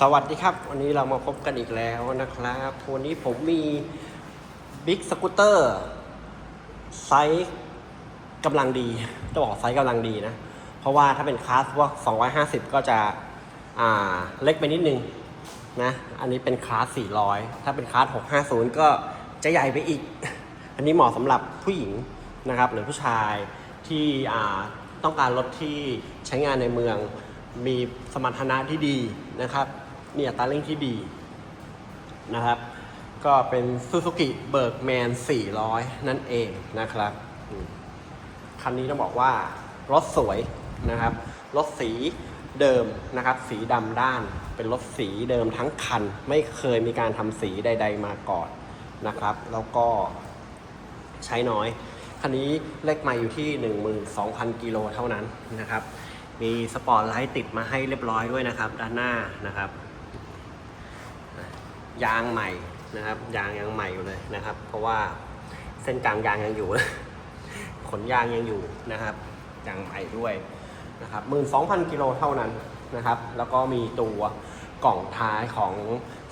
สวัสดีครับ วันนี้เรามาพบกันอีกแล้วนะครับวันนี้ผมมีบิ๊กสกูตเตอร์ไซส์กำลังดีจะบอกไซส์กำลังดีนะ เพราะว่าถ้าเป็นคลาสพวก 250 ก็จะอ่าเล็กไปนิดนึงนะอันนี้เป็นคลาส 400 ถ้าเป็นคลาส 650 ก็จะใหญ่ไปอีก อันนี้เหมาะสำหรับผู้หญิงนะครับ หรือผู้ชายที่อ่าต้องการรถที่ใช้งานในเมืองมีสมรรถนะที่ดีนะครับ มีอัตราเร่งที่ดีนะครับ ก็เป็น Suzuki Bergman 400 นั่นเองนะครับ คันนี้ต้องบอกว่ารถสวยนะครับ รถสีเดิมนะครับ สีดำด้าน เป็นรถสีเดิมทั้งคัน ไม่เคยมีการทำสีใด ๆ มาก่อนนะครับ แล้วก็ใช้น้อย คันนี้เลขไมาอยู่ที่ 12,000 กิโลเท่านั้นนะครับ มีสปอร์ตไลท์ติดมาให้เรียบร้อยด้วยนะครับ ด้านหน้านะครับ ยางใหม่นะครับยางยังใหม่อยู่เลยนะครับ เพราะว่าเส้นกลางยางยังอยู่ ขนยางยังอยู่นะครับยางใหม่ด้วยนะครับหมื่นสองพันกิโลเท่านั้นนะครับ แล้วก็มีตัวกล่องท้ายของ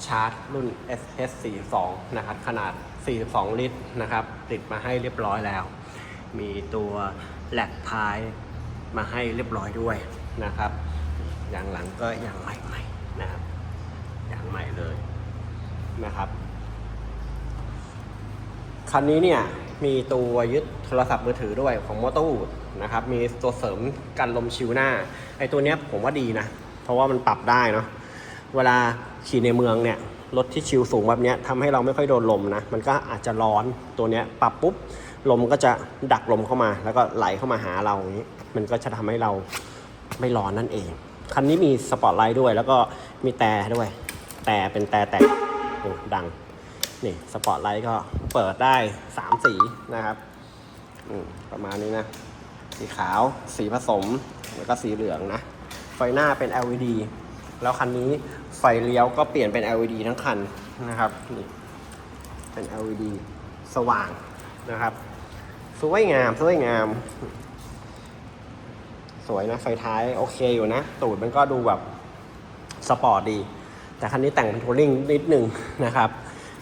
ชาร์จรุ่น SS42 นะครับ ขนาด 42 ลิตรนะครับ ติดมาให้เรียบร้อยแล้ว มีตัวแหลกท้ายมาให้เรียบร้อยด้วยนะครับยางหลังก็ยางใหม่ๆนะครับยางใหม่เลย นะครับ คันนี้เนี่ยมีตัวยึดโทรศัพท์มือถือด้วยของมอเตอร์วูดนะครับ มีตัวเสริมกันลมชิวหน้า ไอตัวเนี้ยผมว่าดีนะ เพราะว่ามันปรับได้เนาะ เวลาขี่ในเมืองเนี่ยรถที่ชิวสูงแบบเนี้ยทำให้เราไม่ค่อยโดนลมนะ มันก็อาจจะร้อนตัวเนี้ยปรับปุ๊บ ลมก็จะดักลมเข้ามา แล้วก็ไหลเข้ามาหาเราอย่างนี้ มันก็จะทำให้เราไม่ร้อนนั่นเอง คันนี้มีสปอตไลท์ด้วย แล้วก็มีแต่ด้วย แต่เป็นแต่แต่ อ้ดัง นี่สปอตไลท์ก็เปิดได้3สีนะครับประมาณนี้นะ สีขาว สีผสม แล้วก็สีเหลืองนะ ไฟหน้าเป็น LED แล้วคันนี้ไฟเลี้ยวก็เปลี่ยนเป็น LED ทั้งคันนะครับ นี่เป็น LED สว่างนะครับ สวยงาม สวยงาม สวยนะ ไฟท้ายโอเคอยู่นะ ตูดมันก็ดูแบบสปอร์ตดี แต่คันนี้แต่งเป็นทัวริงนิดนึงนะครับ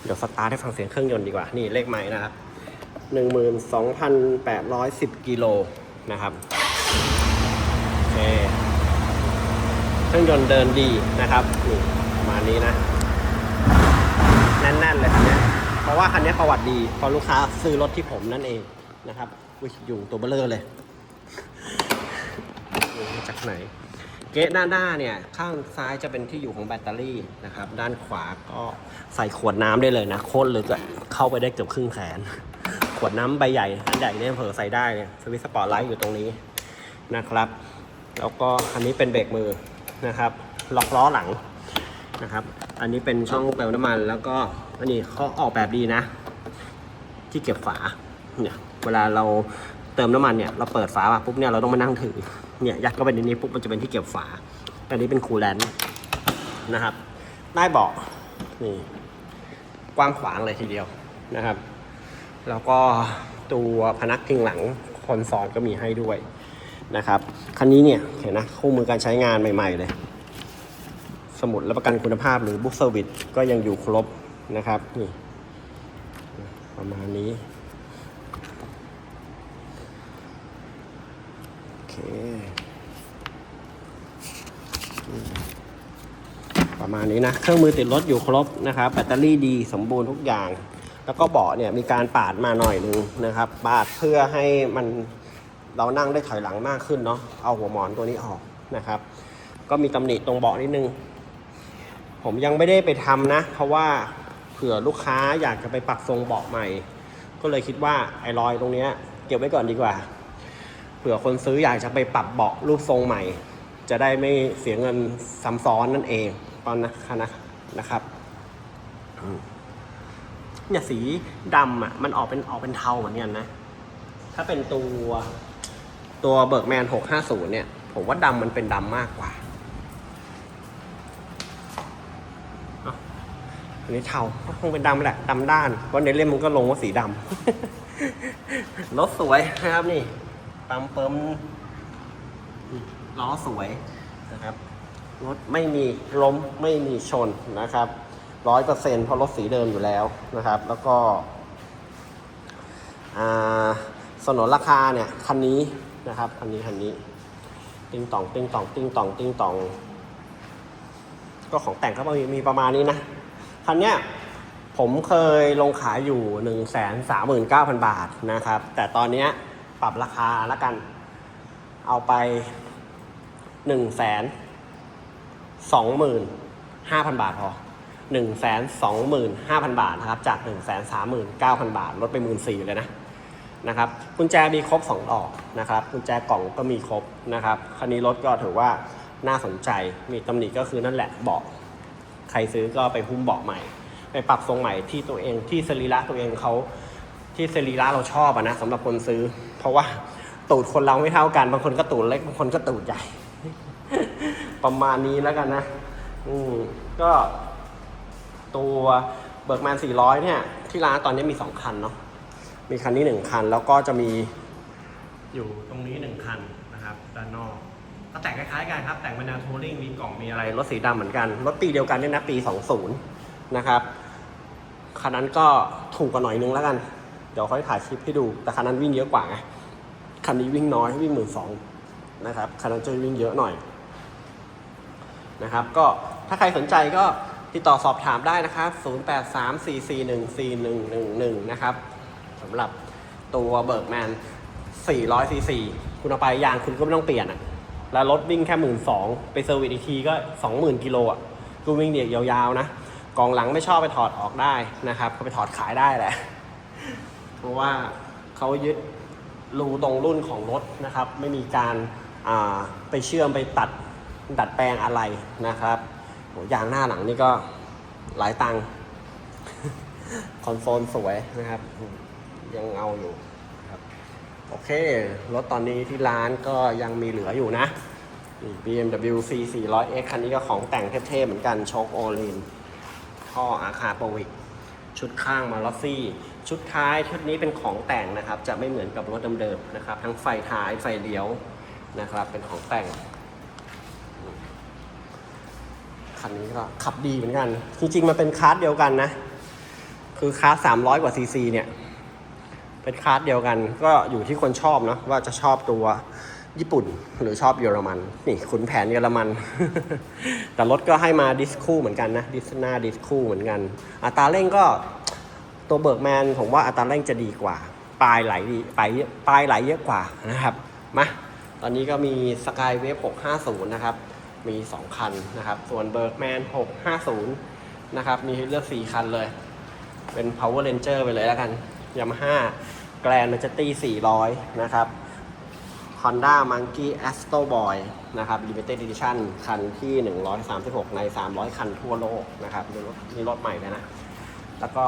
เดี๋ยวสตาร์ทให้ฟังเสียงเครื่องยนต์ดีกว่า นี่เลขใหม่นะครับ12,810กิโลนะครับโอเคเครื่องยนต์เดินดีนะครับนี่ประมาณนี้นะแน่นๆเลยคันนี้เพราะว่าคันนี้ประวัติดีเพราะลูกค้าซื้อรถที่ผมนั่นเองนะครับวิยุงตัวเบลเลอร์เลยยุงมาจากไหน เกะด้านหน้าเนี่ย ข้างซ้ายจะเป็นที่อยู่ของแบตเตอรี่นะครับ ด้านขวาก็ใส่ขวดน้ำได้เลยนะโคตรลึกอะเข้าไปได้เกือบครึ่งแขน ขวดน้ำใบใหญ่อันใหญ่เนี่ยเผลอใส่ได้เนี่ยสวิตช์สปอร์ตไลท์อยู่ตรงนี้นะครับ แล้วก็อันนี้เป็นเบรกมือนะครับ ล็อกล้อหลังนะครับ อันนี้เป็นช่องเติมน้ำมัน แล้วก็อันนี้เขาออกแบบดีนะ ที่เก็บฝาเนี่ยเวลาเรา เติมน้ำมันเนี่ยเราเปิดฝาปุ๊บเนี่ยเราต้องมานั่งถือเนี่ยยัดเข้าไปในนี้ปุ๊บมันจะเป็นที่เก็บฝาอันนี้เป็นคูลแลนต์นะครับได้เบาะนี่กว้างขวางเลยทีเดียวนะครับ แล้วก็ตัวพนักพิงหลังคอนซอลก็มีให้ด้วยนะครับคันนี้เนี่ยเห็นนะคู่มือการใช้งานใหม่ ๆ เลย สมุดรับประกันคุณภาพหรือบุ๊กเซอร์วิสก็ยังอยู่ครบนะครับนี่ประมาณนี้ โอเคอืม ประมาณนี้นะ เครื่องมือติดรถอยู่ครบนะครับ แบตเตอรี่ดีสมบูรณ์ทุกอย่าง แล้วก็เบาะเนี่ยมีการปาดมาหน่อยนึงนะครับ ปาดเพื่อให้มันเรานั่งได้ถอยหลังมากขึ้นเนาะ เอาหัวหมอนตัวนี้ออกนะครับ ก็มีตำหนิตรงเบาะนิดนึง ผมยังไม่ได้ไปทำนะ เพราะว่าเผื่อลูกค้าอยากจะไปปักทรงเบาะใหม่ ก็เลยคิดว่าไอ้รอยตรงเนี้ยเก็บไว้ก่อนดีกว่า เผื่อคนซื้ออยากจะไปปรับเบาะรูปทรงใหม่ จะได้ไม่เสียเงินซ้ำซ้อนนั่นเองตอนนะนะนะครับเนี่ยสีดำอะมันออกเป็นออกเป็นเทาเหมือนกันนะ ถ้าเป็นตัวตัวเบิร์กแมน 650 เนี่ย ผมว่าดำมันเป็นดำมากกว่าอ้าอันนี้เทาก็คงเป็นดำแหละดำด้านเพราะในเล่มมันก็ลงว่าสีดำรถสวยนะครับนี่ ปั๊มเปิมล้อสวยนะครับรถไม่มีล้มไม่มีชนนะครับร้อยเปอร์เซ็นต์เพราะรถสีเดิมอยู่แล้วนะครับ แล้วก็สนนราคาเนี่ยคันนี้นะครับคันนี้คันนี้ติ้งตองติ้งตองติ้งตองติ้งตอง ก็ของแต่งก็มีมีประมาณนี้นะคันเนี้ยผมเคยลงขายอยู่ 1 3 9 0 0 0 บาทนะครับ แต่ตอนเนี้ย ปรับราคาล้วกัน เอาไป1 2 5 0 0 0บาทพอ1 2 5 0 0 0บาทนะครับ จาก1 3 9 0 0 0บาท ลดไป1 4 0 0 0เลยนะนะครับกุญแจมีครบ2ดอกนะครับกุญแจกล่องก็มีครบนะครับ คันนี้รถก็ถือว่าน่าสนใจมีตำหนิก็คือนั่นแหละเบาะใครซื้อก็ไปหุ้มเบาะใหม่ ไปปรับทรงใหม่ที่ตัวเองที่สรีระตัวเองเขา ที่สรีระเราชอบอะนะสำหรับคนซื้อ เพราะว่าตูดคนเราไม่เท่ากัน บางคนก็ตูดเล็กบางคนก็ตูดใหญ่ ประมาณนี้แล้วกันนะ อืมก็ ตัวเบิร์กแมน 400 เนี่ย ที่ร้านตอนนี้มี 2 คันเนาะมีคันนี้หนึ่งคัน แล้วก็จะมีอยู่ตรงนี้หนึ่งคันนะครับ ด้านนอกก็แต่งคล้ายๆกันครับ แต่งเป็นแนวทัวริงมีกล่องมีอะไรรถสีดำเหมือนกัน รถปีเดียวกันเนี่ยนะปี 20 นะครับ คันนั้นก็ถูกกว่าหน่อยนึงแล้วกัน เดี๋ยวค่อยถ่ายคลิปให้ดู แต่คันนั้นวิ่งเยอะกว่าไง คันนี้วิ่งน้อยวิ่งหมื่นสองนะครับ คันนั้นจะวิ่งเยอะหน่อยนะครับ ก็ถ้าใครสนใจก็ติดต่อสอบถามได้นะครับ 0834414111 นะครับสำหรับตัวเบิร์กแมน400ซีซีคุณเอาไปยางคุณก็ไม่ต้องเปลี่ยนอะแล้วรถวิ่งแค่หมื่นสองไปเซอร์วิสอีกทีก็ 20,000กิโลอะกูวิ่งเดียกยาวๆนะกองหลังไม่ชอบไปถอดออกได้นะครับ ก็ไปถอดขายได้แหละ เพราะว่าเขายึดรูตรงรุ่นของรถนะครับ ไม่มีการาไปเชื่อมไปตัดดัดแปลงอะไรนะครับยางหน้าหลังนี่ก็หลายตังค์คอนโซลสวยนะครับ ยังเอาอยู่ครับโอเค รถตอนนี้ที่ร้านก็ยังมีเหลืออยู่นะนี่ BMW C 400X คันนี้ก็ของแต่งเท่ๆเหมือนกันโชคโอลินท่ออาคาโปวิก ชุดข้างมาลอซี่ ชุดท้ายชุดนี้เป็นของแต่งนะครับ จะไม่เหมือนกับรถเดิมๆนะครับ ทั้งไฟท้ายไฟเลี้ยวนะครับ เป็นของแต่งคันนี้ก็ขับดีเหมือนกัน จริงๆ มันเป็นคลาสเดียวกันนะ คือคลาส300กว่าซีซีเนี่ย เป็นคลาสเดียวกัน ก็อยู่ที่คนชอบเนาะว่าจะชอบตัวญี่ปุ่นหรือชอบเยอรมัน นี่ขุนแผนเยอรมัน แต่รถก็ให้มาดิสคู่เหมือนกันนะ ดิสหน้าดิสคู่เหมือนกันอัตราเร่งก็ ตัวเบิร์กแมนผมว่าอัตราเร่งจะดีกว่า ปลายไหลดีปลายปลายไหลเยอะกว่านะครับมาตอนนี้ก็มีสกายเวฟ650 นะครับ มี 2 คันนะครับ ส่วนเบิร์กแมน650 นะครับ มีให้เลือก 4 คันเลย เป็น Power Ranger ไปเลยแล้วกัน Yamaha Grand Majesty 400 นะครับ Honda Monkey Astro Boy นะครับ Limited Edition คันที่ 136 ใน 300 คันทั่วโลกนะครับนี่รถนี่รถใหม่เลยนะ แล้วก็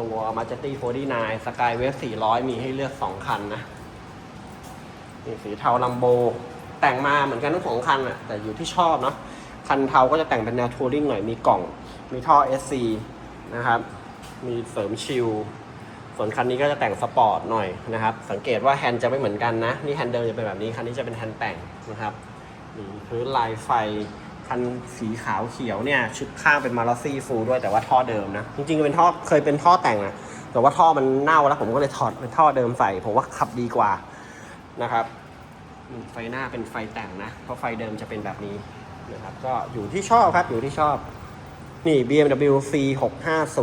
ตัว Majesty 49 Skywave 400 มีให้เลือก 2 คันนะนี่สีเทาลัมโบ แต่งมาเหมือนกันทั้งสองคันอะแต่อยู่ที่ชอบเนาะคันเทาก็จะแต่งเป็นแนวทัวริงหน่อยมีกล่อง มีท่อ SC นะครับ มีเสริมชิลส่วนคันนี้ก็จะแต่งสปอร์ตหน่อยนะครับ สังเกตว่าแฮนด์จะไม่เหมือนกันนะ นี่แฮนด์เดิมจะเป็นแบบนี้ คันนี้จะเป็นแฮนด์แต่งนะครับมีพื้นลายไฟ คันสีขาวเขียวเนี่ย ชุดข้างเป็นมาลอซี่ฟูลด้วยแต่ว่าท่อเดิมนะ จริงๆเป็นท่อเคยเป็นท่อแต่งอะแต่ว่าท่อมันเน่าแล้วผมก็เลยถอดเป็นท่อเดิมใส่ ผมว่าขับดีกว่านะครับไฟหน้าเป็นไฟแต่งนะ เพราะไฟเดิมจะเป็นแบบนี้นะครับก็อยู่ที่ชอบครับอยู่ที่ชอบ นี่ BMW C650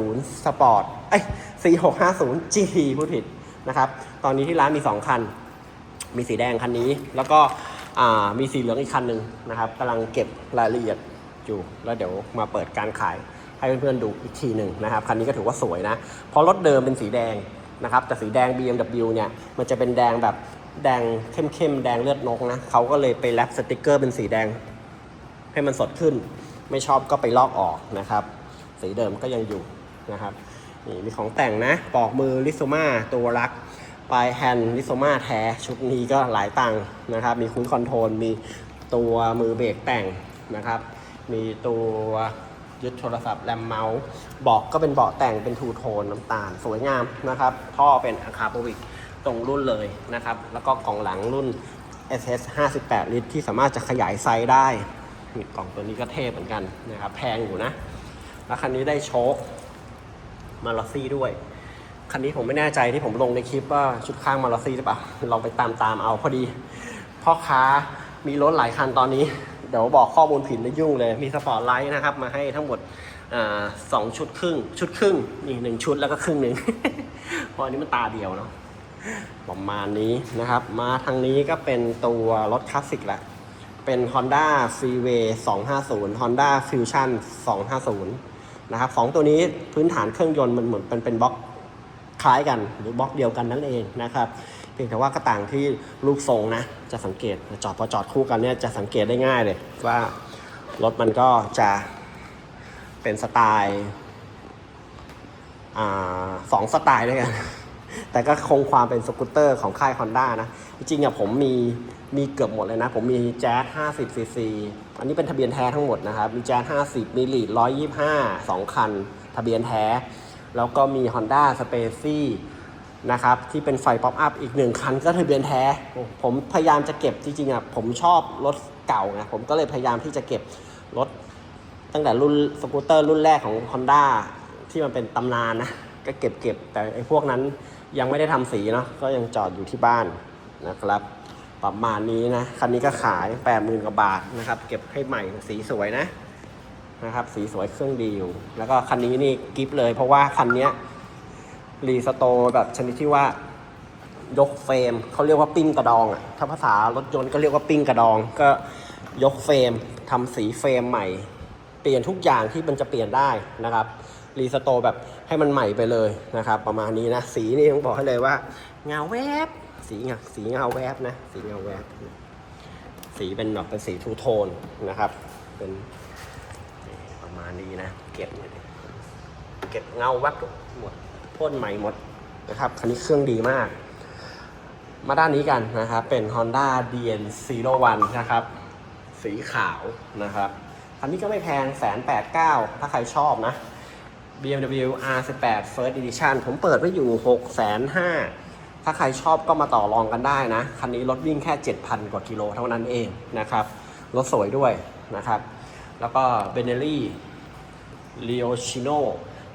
Sport เอ้ย C650 GT พูดผิดนะครับ ตอนนี้ที่ร้านมี 2 คัน มีสีแดงคันนี้ แล้วก็ มีสีเหลืองอีกคันหนึ่งนะครับกำลังเก็บรายละเอียดอยู่ แล้วเดี๋ยวมาเปิดการขายให้เพื่อนๆดูอีกทีหนึ่งนะครับ คันนี้ก็ถือว่าสวยนะ เพราะรถเดิมเป็นสีแดงนะครับแต่สีแดง BMW เนี่ยมันจะเป็นแดงแบบแดงเข้มๆ แดงเลือดนกนะเขาก็เลยไปแรปสติกเกอร์เป็นสีแดง ให้มันสดขึ้น ไม่ชอบก็ไปลอกออกนะครับ สีเดิมก็ยังอยู่นะครับนี่มีของแต่งนะปอกมือลิโซมาตัวรัก ปลายแฮนด์ลิโซมาแท้ ชุดนี้ก็หลายตังค์นะครับ มีคุ้นคอนโทรล มีตัวมือเบรกแต่งนะครับ มีตัวยึดโทรศัพท์แรมเมาส์เบอกก็เป็นเบาะแต่งเป็นทูโทนน้ำตาล สวยงามนะครับ ท่อเป็นอะคาโปวิกตรงรุ่นเลยนะครับ แล้วก็กล่องหลังรุ่น SS 58 ลิตร ที่สามารถจะขยายไซส์ได้กล่องตัวนี้ก็เท่เหมือนกันนะครับ แพงอยู่นะ แล้วคันนี้ได้โชคมาลอซี่ด้วย คันนี้ผมไม่แน่ใจที่ผมลงในคลิปว่าชุดข้างมาลอซี่หรือเปล่าลองไปตามตามเอาพอดีพ่อค้ามีรถหลายคันตอนนี้ เดี๋ยวบอกข้อมูลผิดแล้วยุ่งเลย มีสปอร์ตไลท์นะครับ มาให้ทั้งหมดอสองชุดครึ่ง ชุดครึ่งนี่หนึ่งชุดแล้วก็ครึ่งหนึ่งเพราะอันนี้มันตาเดียวเนาะประมาณนี้นะครับ มาทางนี้ก็เป็นตัวรถคลาสสิกแหละ เป็น Honda Freeway 250 Honda Fusion 250 นะครับสองตัวนี้พื้นฐานเครื่องยนต์มันเหมือนเป็นเป็นบล็อก คล้ายกันหรือบล็อกเดียวกันนั่นเองนะครับเพียงแต่ว่าก็ต่างที่ลูกทรงนะจะสังเกตจอดพอจอดคู่กันเนี่ยจะสังเกตได้ง่ายเลยว่ารถมันก็จะเป็นสไตล์สองสไตล์ด้วยกัน แต่ก็คงความเป็นสกูตเตอร์ของค่าย Honda นะ จริงๆอะผมมีมีเกือบหมดเลยนะ ผมมีแจ๊ส50 cc อันนี้เป็นทะเบียนแท้ทั้งหมดนะครับ มีแจ๊ส50 มีลีด125 2 คัน ทะเบียนแท้ แล้วก็มี Honda s p a c y นะครับที่เป็นไฟป๊อปอัพอีกหนึ่งคันก็ทะเบียนแท้ ผมพยายามจะเก็บจริงๆอะผมชอบรถเก่าไงผมก็เลยพยายามที่จะเก็บรถตั้งแต่รุ่นสกูตเตอร์รุ่นแรกของ Honda ที่มันเป็นตำนานนะก็เก็บเก็บแต่ไอ้พวกนั้นยังไม่ได้ทำสีเนาะก็ยังจอดอยู่ที่บ้านนะครับประมาณนี้นะ คันนี้ก็ขาย 8 0,000กว่าบาทนะครับ เก็บให้ใหม่สีสวยนะ นะครับ สีสวยเครื่องดีอยู่ แล้วก็คันนี้นี่กิฟเลย เพราะว่าคันนี้รีสโตแบบชนิดที่ว่ายกเฟรมเขาเรียกว่าปิ้งกระดองอะถ้าภาษารถยนต์ก็เรียกว่าปิ้งกระดอง ก็ยกเฟรมทำสีเฟรมใหม่ เปลี่ยนทุกอย่างที่มันจะเปลี่ยนได้นะครับรีสโตแบบให้มันใหม่ไปเลยนะครับ ประมาณนี้นะสีนี่ต้องบอกให้เลยว่า เงาแวบ สีเงาสีเงาแวบนะ สีเงาแวบ สีเป็นแบบเป็นสีทูโทนนะครับ เป็น ประมาณนี้นะ เก็บเนี่ยเก็บเงาแวบหมดพ่นใหม่หมดนะครับคันนี้เครื่องดีมาก มาด้านนี้กันนะครับ เป็น Honda DN 01 นะครับ สีขาวนะครับคันนี้ก็ไม่แพงแสนแปดเก้าถ้าใครชอบนะ BMW R18 First Edition ผมเปิดไว้อยู่6 5 0 0 0ถ้าใครชอบก็มาต่อรองกันได้นะ คันนี้รถวิ่งแค่ 7,000 กว่ากิโลเท่านั้นเองนะครับ รถสวยด้วยนะครับ แล้วก็ b e n e l l i r i o c h i n o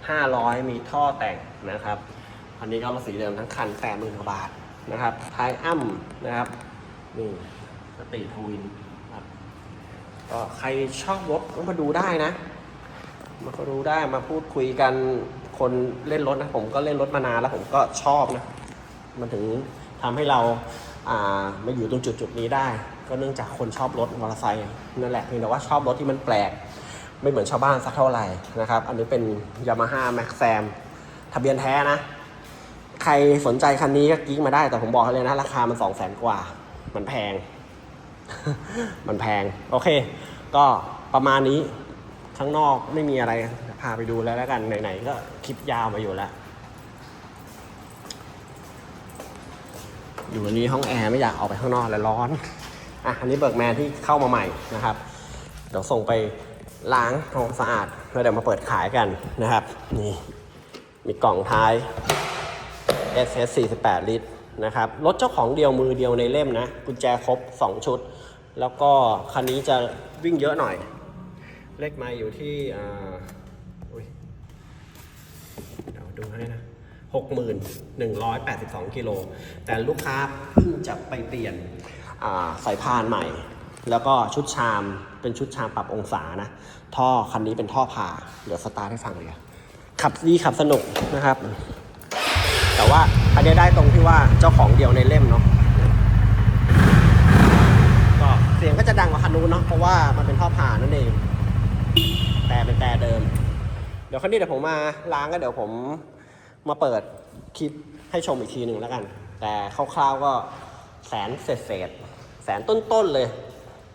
500 มีท่อแต่งนะครับคันนี้ก็รถสีเดิมทั้งคัน80,000กว่าบาทนะครับไทอัมนะครับนี่สตีทวินครับก็ใครชอบรถก็มาดูได้นะ มาก็ดูได้มาพูดคุยกันคนเล่นรถนะ ผมก็เล่นรถมานานแล้วผมก็ชอบนะ มันถึงทำให้เราอ่ามาอยู่ตรงจุดจุดๆนี้ได้ ก็เนื่องจากคนชอบรถมอเตอร์ไซค์นั่นแหละเพียงแต่ว่าชอบรถที่มันแปลก ไม่เหมือนชาวบ้านสักเท่าไหร่นะครับ อันนี้เป็น Yamaha Max Sam ทะเบียนแท้นะ ใครสนใจคันนี้ก็กิ๊กมาได้แต่ผมบอกให้เลยนะ ราคามันสองแสนกว่า มันแพง มันแพง โอเค ก็ประมาณนี้ข้างนอกไม่มีอะไรพาไปดูแล้วแล้วกันไหนๆก็คลิปยาวมาอยู่แล้วอยู่วันนี้ห้องแอร์ไม่อยากออกไปข้างนอกเลยร้อน อะอันนี้เบิร์กแมนที่เข้ามาใหม่นะครับ เดี๋ยวส่งไปล้างทำความสะอาดแล้วเดี๋ยวมาเปิดขายกันนะครับ นี่มีกล่องท้าย SS 48 ลิตรนะครับรถเจ้าของเดียวมือเดียวในเล่มนะ กุญแจครบ 2 ชุด แล้วก็คันนี้จะวิ่งเยอะหน่อย เลขไมาอยู่ที่อ่าอุ้ยเดี๋ยวดูให้นะหกหมื่นหนึ่งร้อยแปดสิบสองกิโล แต่ลูกค้าเพิ่งจะไปเปลี่ยน สายพานใหม่ แล้วก็ชุดชามเป็นชุดชามปรับองศานะ ท่อคันนี้เป็นท่อผ่า เดี๋ยวสตาร์ทให้ฟังเลยขับดีขับสนุกนะครับ แต่ว่าอันนี้ได้ตรงที่ว่าเจ้าของเดียวในเล่มเนาะก็เสียงก็จะดังกว่าคันนู้นเนาะเพราะว่ามันเป็นท่อผ่านั่นเองแต่เป็นแต่เดิม เดี๋ยวคันนี้เดี๋ยวผมมาล้างก็เดี๋ยวผมมาเปิดคลิปให้ชมอีกทีหนึ่งแล้วกัน แต่คร่าวๆก็แสนเศษ แสนต้นๆเลย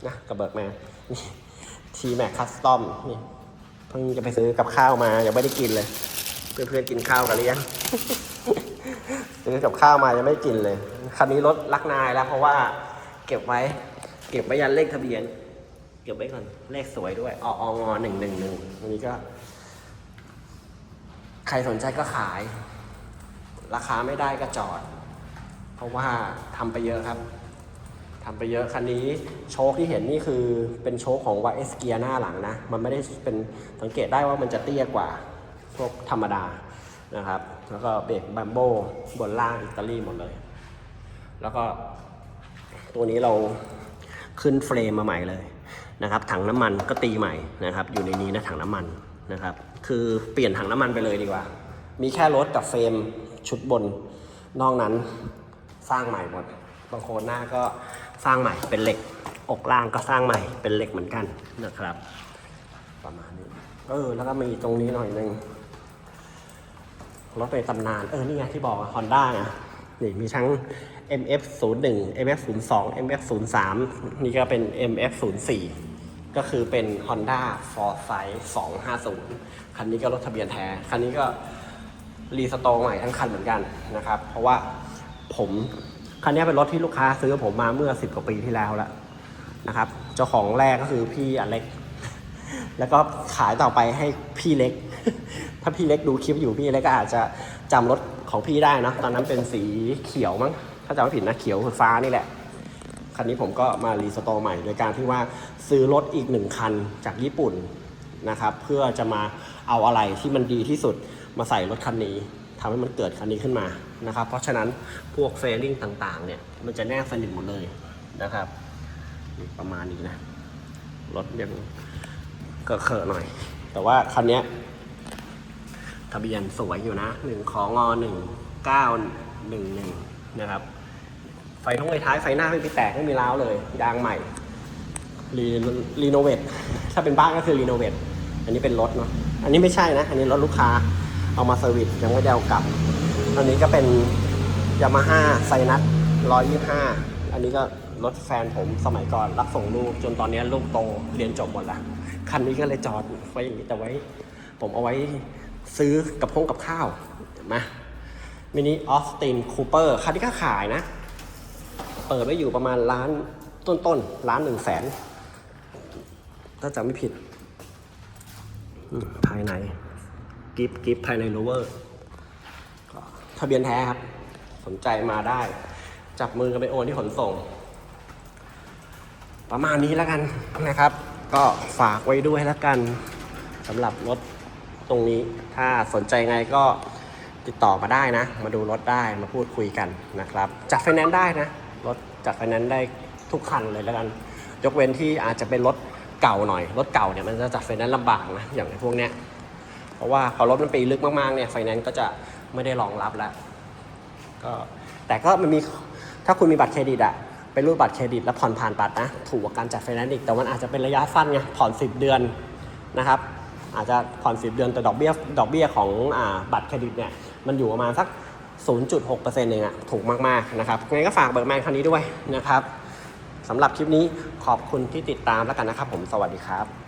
นะกับเบิกมนทีแม็กคัสตอมนี่เพิ่งจะไปซื้อกับข้าวมายังไม่ได้กินเลย เพื่อนๆกินข้าวกันหรือยังซื้อกับข้าวมายังไม่กินเลย คันนี้รถลักนายแล้ว เพราะว่าเก็บไว้ เก็บไว้ยันเลขทะเบียน เก็บไว้ก่อนเลขสวยด้วยออองหนึ่งหนึ่งหนึ่งอันนี้ก็ ใครสนใจก็ขาย ราคาไม่ได้ก็จอด เพราะว่าทำไปเยอะครับ ทำไปเยอะคันนี้โชคที่เห็นนี่คือเป็นโชคของ YS เกียร์หน้าหลังนะ มันไม่ได้เป็นสังเกตได้ว่ามันจะเตี้ยกว่าพวกธรรมดานะครับ แล้วก็เบรกบัมโบบนล่างอิตาลีหมดเลย แล้วก็ตัวนี้เราขึ้นเฟรมมาใหม่เลยนะครับ ถังน้ำมันก็ตีใหม่นะครับ อยู่ในนี้นะถังน้ำมันนะครับ คือเปลี่ยนถังน้ำมันไปเลยดีกว่า มีแค่รถกับเฟรมชุดบนนอกนั้นสร้างใหม่หมด บางโคนหน้าก็สร้างใหม่เป็นเหล็ก อกล่างก็สร้างใหม่เป็นเหล็กเหมือนกันนะครับ ประมาณนี้ เออ แล้วก็มีตรงนี้หน่อยหนึงรถในตำนาน เออ นี่ไงที่บอกฮอนด้าไงนี่มีทั้ง MF 0 1 MF 0 2 MF 0 3 นี่ก็เป็น MF 0 4 ก็คือเป็น Honda f o r s i g h t 250 คันนี้ก็รถทะเบียนแท้ คันนี้ก็รีสโตร์ใหม่ทั้งคันเหมือนกันนะครับ เพราะว่าผม คันนี้เป็นรถที่ลูกค้าซื้อผมมาเมื่อ10กว่าปีที่แล้วแล้วนะครับ เจ้าของแรกก็คือพี่อเล็ก แล้วก็ขายต่อไปให้พี่เล็ก ถ้าพี่เล็กดูคลิปอยู่พี่เล็กก็อาจจะจำรถของพี่ได้นะตอนนั้นเป็นสีเขียวมั้งถ้าจำไม่ผิดนะเขียวฟ้านี่แหละคันนี้ผมก็มารีสโตร์ใหม่โดยการที่ว่าซื้อรถอีกหนึ่งคันจากญี่ปุ่นนะครับ เพื่อจะมาเอาอะไรที่มันดีที่สุดมาใส่รถคันนี้ ทำให้มันเกิดคันนี้ขึ้นมานะครับ เพราะฉะนั้นพวกเฟรลิ่งต่างๆ เนี่ย มันจะแนบสนิทหมดเลยนะครับ ประมาณนี้นะ รถยังก็เขอะหน่อย แต่ว่าคันนี้ทะเบียนสวยอยู่นะหนึ่งของอหนึ่งเก้าหนึ่งหนึ่งนะครับ ไฟท้องไฟท้ายไฟหน้าไม่มีแตกไม่มีร้าวเลยยางใหม่รีรีโนเวทถ้าเป็นบ้านก็คือรีโนเวทอันนี้เป็นรถเนาะอันนี้ไม่ใช่นะ อันนี้รถลูกค้า เอามาเซอร์วิสยังไม่ได้เอากลับ อันนี้ก็เป็นยามาฮ่าไซนัทร้อยยี่ห้าอันนี้ก็รถแฟนผมสมัยก่อนรับส่งลูกจนตอนนี้ลูกโตเรียนจบหมดละคันนี้ก็เลยจอดไว้อย่างนี้แต่ไว้ ผมเอาไว้ซื้อกับพงกับข้าวเห็นไหมมินิออสตินคูเปอร์คันนี้ก็ขายนะ เปิดไว้อยู่ประมาณล้านต้นๆล้านหนึ่งแสนถ้าจำไม่ผิดภายใน กิฟกิฟภายในโรเวอร์ทะเบียนแท้ครับ สนใจมาได้ จับมือกันไปโอนที่ขนส่ง ประมาณนี้แล้วกันนะครับ ก็ฝากไว้ด้วยแล้วกันสำหรับรถตรงนี้ ถ้าสนใจไงก็ติดต่อมาได้นะ มาดูรถได้มาพูดคุยกันนะครับ จัดไฟแนนซ์ได้นะ รถจัดไฟแนนซ์ได้ทุกคันเลยแล้วกัน ยกเว้นที่อาจจะเป็นรถเก่าหน่อย รถเก่าเนี่ยมันจะจัดไฟแนนซ์ลำบากนะ อย่างพวกเนี้ย ราะว่าพอรถมันปีลึกมากๆเนี่ยไฟแนนซ์ก็จะไม่ได้รองรับแล้วก็แต่ก็มันมีถ้าคุณมีบัตรเครดิตอะไปรูดบัตรเครดิตแล้วผ่อนผ่านบัตรนะถูกกว่าการจัดไฟแนนซ์อีกแต่มันอาจจะเป็นระยะสั้นไงผ่อน 10 เดือนนะครับ อาจจะผ่อน 10 เดือนแต่ดอกเบี้ยดอกเบี้ยของอบัตรเครดิตเนี่ยมันอยู่ประมาณสัก 0.6%เองอะถูกมากๆนะครับงั้นก็ฝากเบิร์กแมนคันนี้ด้วยนะครับสำหรับคลิปนี้ขอบคุณที่ติดตามแล้วกันนะครับ ผมสวัสดีครับ